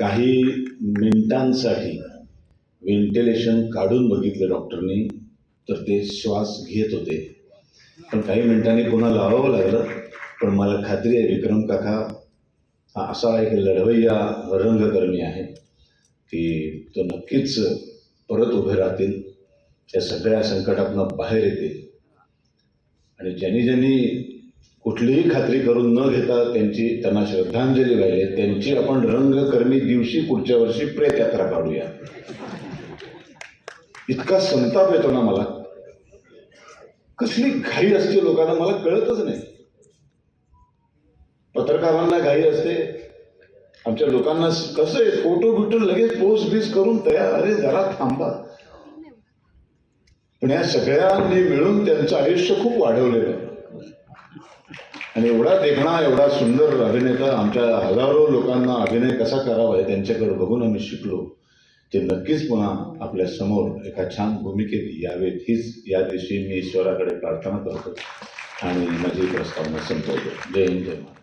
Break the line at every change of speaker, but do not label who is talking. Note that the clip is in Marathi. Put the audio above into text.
काही मिनिटांसाठी व्हेंटिलेशन काढून बघितलं डॉक्टरनी तर ते श्वास घेत होते. पण काही मिनिटांनी पुन्हा लावावं लागलं पण मला खात्री आहे विक्रम काका हा असा एक लढवय्या रंगकर्मी आहे की तो नक्कीच परत उभे राहतील त्या सगळ्या संकटातनं बाहेर येतील. आणि ज्यांनी ज्यांनी कुठलीही खात्री करून न घेता त्यांची त्यांना श्रद्धांजली वाहिली त्यांची आपण रंगकर्मी दिवशी पुढच्या वर्षी प्रेतयात्रा काढूया. इतका संताप येतो ना मला. कसली घाई असते लोकांना मला कळतच नाही. पत्रकारांना घाई असते. आमच्या लोकांना कसं आहे फोटो बिटो लगेच पोस्ट बीस करून तयार अरे जरा थांबा. पण या सगळ्यांनी मिळून त्यांचं आयुष्य खूप वाढवलेलं आहे. आणि एवढा देखणा एवढा सुंदर अभिनेता आमच्या हजारो लोकांना अभिनय कसा करावा हे त्यांच्याकडे बघून आम्ही शिकलो. ते नक्कीच पुन्हा आपल्यासमोर एका छान भूमिकेत यावेत. हीच या दिवशी मी ईश्वराकडे प्रार्थना करतो. आणि माझी प्रस्तावना संपवतो. जय हिंद जय महाराज